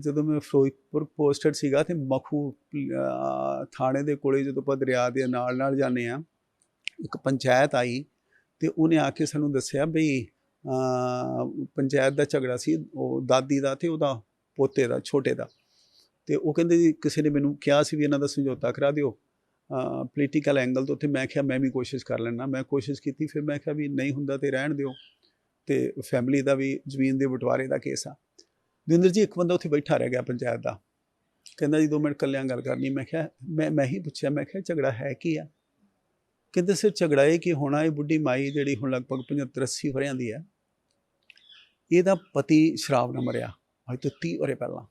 ਜਦੋਂ ਮੈਂ ਫਿਰੋਜ਼ਪੁਰ ਪੋਸਟਡ ਸੀਗਾ ਤੇ ਮਖੂ ਥਾਣੇ ਦੇ ਕੋਲੇ ਜਦੋਂ ਆਪਾਂ ਦਰਿਆ ਦੇ ਨਾਲ ਨਾਲ ਜਾਂਦੇ ਆ ਇੱਕ ਪੰਚਾਇਤ ਆਈ ਤੇ ਉਹਨੇ ਆ ਕੇ ਸਾਨੂੰ ਦੱਸਿਆ ਬਈ ਪੰਚਾਇਤ ਦਾ ਝਗੜਾ ਸੀ, ਉਹ ਦਾਦੀ ਦਾ ਤੇ ਉਹਦਾ ਪੋਤੇ ਦਾ, ਛੋਟੇ ਦਾ। ਤੇ ਉਹ ਕਹਿੰਦੇ ਜੀ ਕਿਸੇ ਨੇ ਮੈਨੂੰ ਕਿਹਾ ਸੀ ਵੀ ਇਹਨਾਂ ਦਾ ਸਮਝੌਤਾ ਕਰਾ ਦਿਓ। ਪੋਲੀਟੀਕਲ ਐਂਗਲ ਤੋਂ ਤੇ ਮੈਂ ਕਿਹਾ, ਮੈਂ ਵੀ ਕੋਸ਼ਿਸ਼ ਕਰ ਲੈਣਾ ਮੈਂ ਕੋਸ਼ਿਸ਼ ਕੀਤੀ, ਫਿਰ ਮੈਂ ਕਿਹਾ ਵੀ ਨਹੀਂ ਹੁੰਦਾ ਤੇ ਰਹਿਣ ਦਿਓ। ਤੇ ਫੈਮਿਲੀ ਦਾ ਵੀ, ਜ਼ਮੀਨ ਦੇ ਬਟਵਾਰੇ ਦਾ ਕੇਸ ਆ। ਦਵਿੰਦਰ ਜੀ ਇੱਕ ਬੰਦਾ ਉੱਥੇ ਬੈਠਾ ਰਹਿ ਗਿਆ ਪੰਚਾਇਤ ਦਾ। ਕਹਿੰਦਾ ਜੀ ਦੋ ਮਿੰਟ ਕੱਲਿਆਂ ਗੱਲ ਕਰਨੀ। ਮੈਂ ਕਿਹਾ, ਮੈਂ ਮੈਂ ਹੀ ਪੁੱਛਿਆ, ਮੈਂ ਕਿਹਾ ਝਗੜਾ ਹੈ ਕੀ ਆ? ਕਹਿੰਦੇ ਸਿਰ ਝਗੜਾ ਇਹ ਕੀ ਹੋਣਾ ਇਹ ਬੁੱਢੀ ਮਾਈ ਜਿਹੜੀ ਹੁਣ ਲਗਭਗ 75 80 ਵਰਿਆਂ ਦੀ ਹੈ ਇਹਦਾ ਪਤੀ ਸ਼ਰਾਬ ਨਾਲ ਮਰਿਆ, ਅੱਜ ਤੋਂ 30 ਵਰੇ ਪਹਿਲਾਂ।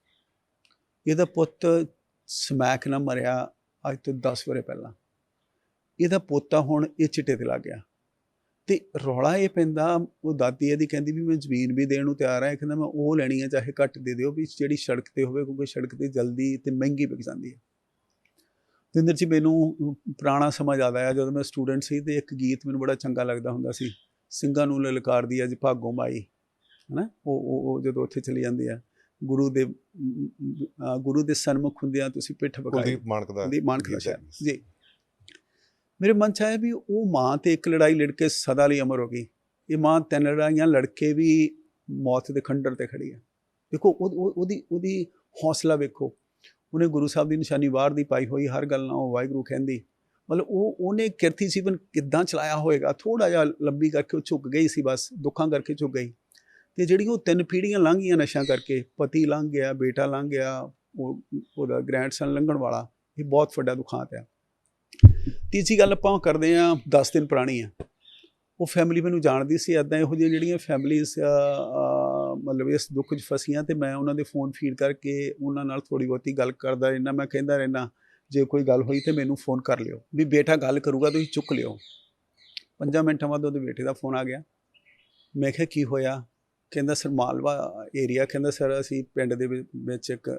ਇਹਦਾ ਪੁੱਤ ਸਮੈਕ ਨਾਲ ਮਰਿਆ, ਅੱਜ ਤੋਂ 10 ਵਰੇ ਪਹਿਲਾਂ। ਇਹਦਾ ਪੋਤਾ ਹੁਣ ਇਹ ਚਿੱਟੇ ਤੇ ਲੱਗ ਗਿਆ। ਤੇ ਰੌਲਾ ਇਹ ਪੈਂਦਾ ਉਹ ਦਾਦੀ ਇਹਦੀ ਕਹਿੰਦੀ ਵੀ ਮੈਂ ਜ਼ਮੀਨ ਵੀ ਦੇਣ ਨੂੰ ਤਿਆਰ ਇਹ ਕਹਿੰਦਾ ਮੈਂ ਉਹ ਲੈਣੀ ਹੈ ਚਾਹੇ ਘੱਟ ਦੇ ਦਿਓ ਵੀ ਜਿਹੜੀ ਸੜਕ ਤੇ ਹੋਵੇ ਕਿਉਂਕਿ ਸੜਕ ਤੇ ਜਲਦੀ ਤੇ ਮਹਿੰਗੀ ਵਿਕ ਜਾਂਦੀ ਹੈ। ਜਿੰਦਰ ਜੀ ਮੈਨੂੰ ਪੁਰਾਣਾ ਸਮਾਂ ਯਾਦ ਆਇਆ ਜਦੋਂ ਮੈਂ ਸਟੂਡੈਂਟ ਸੀ ਤੇ ਇੱਕ ਗੀਤ ਮੈਨੂੰ ਬੜਾ ਚੰਗਾ ਲੱਗਦਾ ਹੁੰਦਾ ਸੀ ਸਿੰਘਾਂ ਨੂੰ ਲਲਕਾਰਦੀ ਅੱਜ ਭਾਗੋ ਮਾਈ ਹਨਾ? ਉਹ ਉਹ ਉਹ ਜਦੋਂ ਉੱਥੇ ਚਲੀ ਜਾਂਦੀ ਆ ਗੁਰੂ ਦੇ ਗੁਰੂ ਦੇ ਸਨਮੁਖ ਹੁੰਦਿਆਂ ਤੁਸੀਂ ਪਿੱਠ ਬਕਾਈ ਕੁਲਦੀਪ ਮਾਨਕ ਦਾ ਮਾਨਕ ਜੀ। ਮੇਰੇ ਮਨ ਚ ਆਇਆ ਵੀ ਉਹ ਮਾਂ ਤੇ ਇੱਕ ਲੜਾਈ ਲੜ ਕੇ ਸਦਾ ਲਈ ਅਮਰ ਹੋ ਗਈ। ਇਹ ਮਾਂ ਤਿੰਨ ਲੜਾਈਆਂ ਲੜ ਕੇ ਵੀ ਮੌਤ ਦੇ ਖੰਡਰ ਤੇ ਖੜੀ ਹੈ। ਦੇਖੋ, ਉਹ- ਉਹ- ਉਹਦੀ ਉਹਦੀ ਹੌਸਲਾ ਵੇਖੋ। ਉਹਨੇ ਗੁਰੂ ਸਾਹਿਬ ਦੀ ਨਿਸ਼ਾਨੀ ਬਾਹਰ ਦੀ ਪਾਈ ਹੋਈ, ਹਰ ਗੱਲ ਨਾਲ ਉਹ ਵਾਹਿਗੁਰੂ ਕਹਿੰਦੀ। ਮਤਲਬ ਉਹ, ਉਹਨੇ ਕਿਰਤੀ ਸੀਵਨ ਕਿੱਦਾਂ ਚਲਾਇਆ ਹੋਏਗਾ? ਥੋੜਾ ਜਿਹਾ ਲੰਬੀ ਕਰਕੇ ਉਹ ਝੁਕ ਗਈ ਸੀ ਬਸ, ਦੁੱਖਾਂ ਕਰਕੇ ਝੁਕ ਗਈ। ਤੇ ਜਿਹੜੀ ਉਹ ਤਿੰਨ ਪੀੜ੍ਹੀਆਂ ਲੰਘ ਗਈਆਂ ਨਸ਼ਾ ਕਰਕੇ, ਪਤੀ ਲੰਘ ਗਿਆ, ਬੇਟਾ ਲੰਘ ਗਿਆ, ਉਹ, ਉਹਦਾ ਗ੍ਰੈਂਡਸਨ ਲੰਘਣ ਵਾਲਾ, ਇਹ ਬਹੁਤ ਵੱਡਾ ਦੁਖਾਂਤ ਹੈ ਤੀਜੀ ਗੱਲ ਆਪਾਂ ਕਰਦੇ ਆ 10 ਦਿਨ ਪੁਰਾਣੀ ਆ। ਉਹ ਫੈਮਿਲੀ ਮੈਨੂੰ ਜਾਣਦੀ ਸੀ ਐਦਾਂ ਇਹੋ ਜਿਹੀਆਂ ਜਿਹੜੀਆਂ ਫੈਮਿਲੀਜ਼ ਮਤਲਬ ਇਸ ਦੁੱਖ 'ਚ ਫਸੀਆਂ ਤੇ ਮੈਂ ਉਹਨਾਂ ਦੇ ਫੋਨ ਫੀਡ ਕਰਕੇ ਉਹਨਾਂ ਨਾਲ ਥੋੜੀ ਬਹੁਤੀ ਗੱਲ ਕਰਦਾ ਰਹਿਣਾ ਮੈਂ ਕਹਿੰਦਾ ਰਹਿਣਾ ਜੇ ਕੋਈ ਗੱਲ ਹੋਈ ਤੇ ਮੈਨੂੰ ਫੋਨ ਕਰ ਲਿਓ। ਵੀ ਬੇਟਾ ਗੱਲ ਕਰੂਗਾ, ਤੁਸੀਂ ਚੁੱਕ ਲਿਓ। ਪੰਜਾਂ ਮਿੰਟਾਂ ਬਾਅਦ ਉਹਦੇ ਬੇਟੇ ਦਾ ਫੋਨ ਆ ਗਿਆ। ਮੈਂ ਕਿਹਾ, ਕੀ ਹੋਇਆ? ਕਹਿੰਦਾ, ਸਰ, ਮਾਲਵਾ ਏਰੀਆ ਕਹਿੰਦਾ, ਸਰ, ਅਸੀਂ ਪਿੰਡ ਦੇ ਵਿੱਚ ਇੱਕ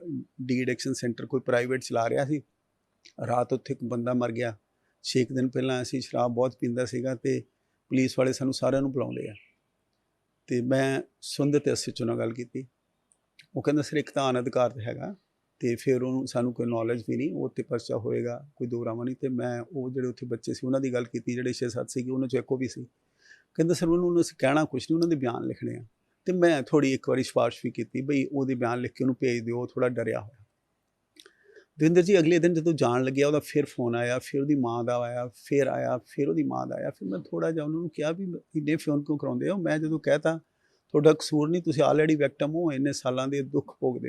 ਡੀ ਐਡਿਕਸ਼ਨ ਸੈਂਟਰ ਕੋਈ ਪ੍ਰਾਈਵੇਟ ਚਲਾ ਰਿਹਾ ਸੀ। ਰਾਤ ਉੱਥੇ ਇੱਕ ਬੰਦਾ ਮਰ ਗਿਆ। ਛੇ ਕੁ ਦਿਨ ਪਹਿਲਾਂ ਅਸੀਂ ਸ਼ਰਾਬ ਬਹੁਤ ਪੀਂਦਾ ਸੀਗਾ ਤੇ ਪੁਲਿਸ ਵਾਲੇ ਸਾਨੂੰ ਸਾਰਿਆਂ ਨੂੰ ਬੁਲਾਉਂਦੇ ਆ। ਤੇ ਮੈਂ ਸੁੰਦਰ ਤੇ ਅਸੀਂ ਨਾਲ ਗੱਲ ਕੀਤੀ। ਉਹ ਕਹਿੰਦਾ, ਸਰ, ਇੱਕ ਤਾਂ ਅਨਧਿਕਾਰ ਤੇ ਹੈਗਾ ਤੇ ਫਿਰ ਉਹਨੂੰ ਸਾਨੂੰ ਕੋਈ ਨੌਲੇਜ ਵੀ ਨਹੀਂ, ਉਹ ਤੇ ਪਰਚਾ ਹੋਏਗਾ, ਕੋਈ ਦੋ ਰਾਵਾਂ ਨਹੀਂ। ਤੇ ਮੈਂ ਉਹ ਜਿਹੜੇ ਉੱਥੇ ਬੱਚੇ ਸੀ, ਉਹਨਾਂ ਦੀ ਗੱਲ ਕੀਤੀ, ਜਿਹੜੇ 6-7 ਸੀਗੇ, ਉਹਨਾਂ ਚੋਂ ਇੱਕੋ ਵੀ ਸੀ। ਕਹਿੰਦਾ, ਸਰ, ਉਹਨੂੰ ਉਹਨੂੰ ਅਸੀਂ ਕਹਿਣਾ ਕੁਛ ਨਹੀਂ, ਉਹਨਾਂ ਦੇ ਬਿਆਨ ਲਿਖਣੇ ਆ। ਤੇ ਮੈਂ ਥੋੜੀ ਇੱਕ ਵਾਰੀ ਸਿਫਾਰਿਸ਼ ਵੀ ਕੀਤੀ, ਬਈ ਉਹਦੇ ਬਿਆਨ ਲਿਖ ਕੇ ਉਹਨੂੰ ਭੇਜ ਦਿਓ, ਉਹ ਥੋੜਾ ਡਰਿਆ ਹੋਇਆ। ਦਵਿੰਦਰ ਜੀ, ਅਗਲੇ ਦਿਨ ਜਦੋਂ ਜਾਣ ਲੱਗਿਆ, ਉਹਦਾ ਫਿਰ ਫੋਨ ਆਇਆ, ਫਿਰ ਉਹਦੀ ਮਾਂ ਦਾ ਆਇਆ, ਫਿਰ ਆਇਆ, ਫਿਰ ਉਹਦੀ ਮਾਂ ਦਾ ਆਇਆ, ਫਿਰ ਮੈਂ ਥੋੜਾ ਜਿਹਾ ਉਹਨਾਂ ਨੂੰ ਕਿਹਾ ਵੀ ਇੰਨੇ ਫੋਨ ਕਿਉਂ ਕਰਾਉਂਦੇ ਹੋ? ਮੈਂ ਜਦੋਂ ਕਹਿਤਾ, ਤੁਹਾਡਾ ਕਸੂਰ ਨਹੀਂ, ਤੁਸੀਂ ਆਲਰੇਡੀ ਵਿਕਟਮ ਹੋ, ਇੰਨੇ ਸਾਲਾਂ ਦੇ ਦੁੱਖ ਭੋਗਦੇ ਹੋ।